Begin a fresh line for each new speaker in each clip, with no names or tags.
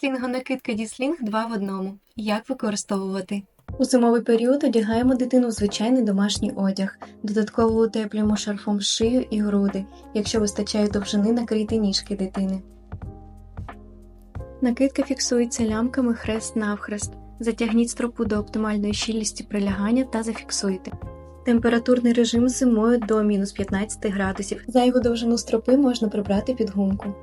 Слінгонакидка Діслінг 2 в одному. Як використовувати? У зимовий період одягаємо дитину в звичайний домашній одяг. Додатково утеплюємо шарфом шию і груди, якщо вистачає довжини накрити ніжки дитини. Накидка фіксується лямками хрест навхрест. Затягніть стропу до оптимальної щільності прилягання та зафіксуйте. Температурний режим зимою до мінус 15 градусів. Зайву довжину стропи можна прибрати під гумку.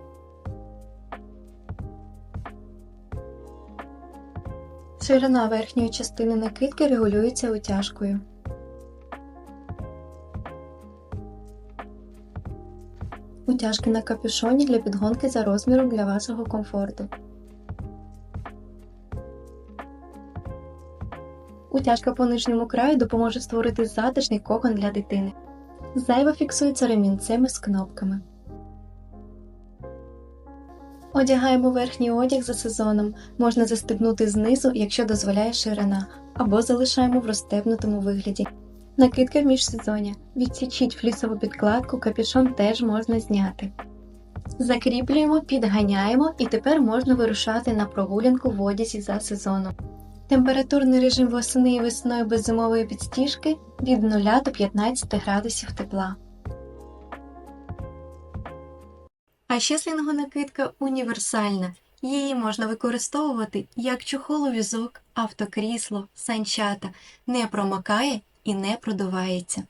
Ширина верхньої частини накидки регулюється утяжкою. Утяжки на капюшоні для підгонки за розміром для вашого комфорту. Утяжка по нижньому краю допоможе створити затишний кокон для дитини. Зайва фіксується ремінцем із кнопками. Одягаємо верхній одяг за сезоном. Можна застебнути знизу, якщо дозволяє ширина, або залишаємо в розстебнутому вигляді. Накидка в міжсезоння. Відсічіть флісову підкладку, капюшон теж можна зняти. Закріплюємо, підганяємо і тепер можна вирушати на прогулянку в одязі за сезоном. Температурний режим восени і весною без зимової підстіжки від 0 до 15 градусів тепла. А ще слінгонакидка універсальна. Її можна використовувати як чохол у візок, автокрісло, санчата, не промокає і не продувається.